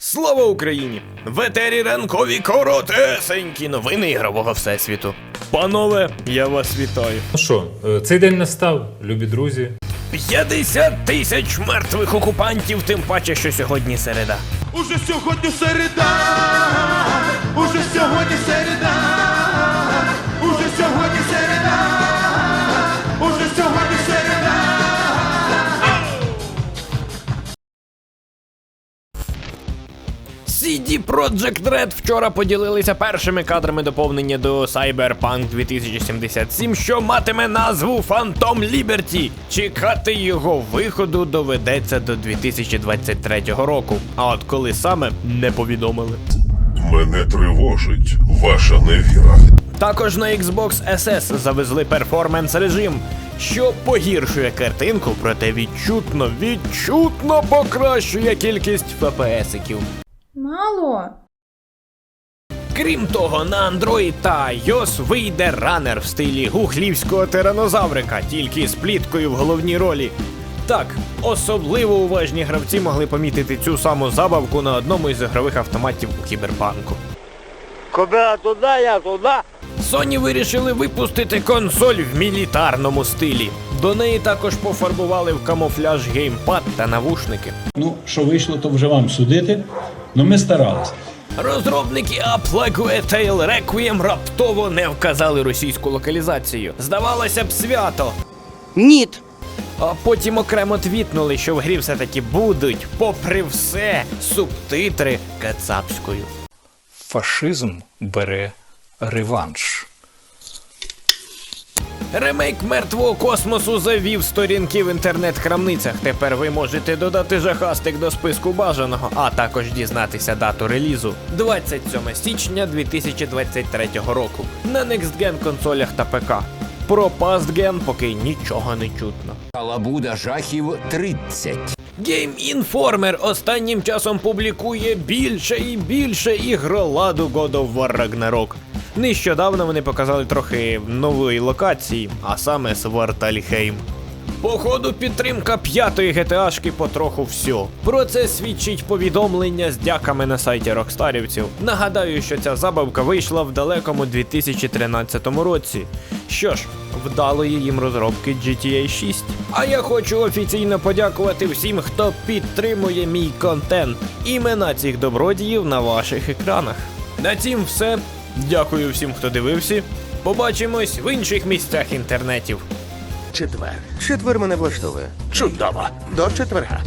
Слава Україні! В етері ранкові коротесенькі новини ігрового всесвіту. Панове, я вас вітаю. Ну що, е, цей день настав, любі друзі. 50 тисяч мертвих окупантів, тим паче, що сьогодні середа. Уже сьогодні середа, CD Projekt Red вчора поділилися першими кадрами доповнення до Cyberpunk 2077, що матиме назву Phantom Liberty. Чекати його виходу доведеться до 2023 року. А от коли саме не повідомили. Мене тривожить ваша невіра. Також на Xbox SS завезли перформанс режим, що погіршує картинку, проте відчутно, відчутно покращує кількість FPS-иків. Мало. Крім того, на Android та iOS вийде ранер в стилі гухлівського тиранозаврика, тільки з пліткою в головній ролі. Так, особливо уважні гравці могли помітити цю саму забавку на одному із ігрових автоматів у кіберпанку. Куди туди, я туда. Sony вирішили випустити консоль в мілітарному стилі. До неї також пофарбували в камуфляж геймпад та навушники. Ну, що вийшло, то вже вам судити. Ну ми старалися. Розробники A Plague Tale Requiem раптово не вказали російську локалізацію. Здавалося б, свято. Ніт. А потім окремо твітнули, що в грі все-таки будуть, попри все, субтитри кацапською. фашизм бере реванш. Ремейк мертвого космосу завів сторінки в інтернет-крамницях. Тепер ви можете додати жахастик до списку бажаного, а також дізнатися дату релізу 27 січня 2023 року на Next Gen консолях та ПК. Про Gen поки нічого не чутно. Лабуда жахів 30. Game Informer останнім часом публікує більше і більше ігроладу God of War Ragnarok. Нещодавно вони показали трохи нової локації, а саме Свартальхейм. Походу, підтримка п'ятої GTA-шки потроху все. Про це свідчить повідомлення з дяками на сайті Рокстарівців. Нагадаю, що ця забавка вийшла в далекому 2013 році. Що ж, вдалої їм розробки GTA 6. А я хочу офіційно подякувати всім, хто підтримує мій контент. Імена цих добродіїв на ваших екранах. На цім все. Дякую всім, хто дивився. Побачимось в інших місцях інтернетів. Четвер. Четвер мене влаштовує. Чудово. До четверга.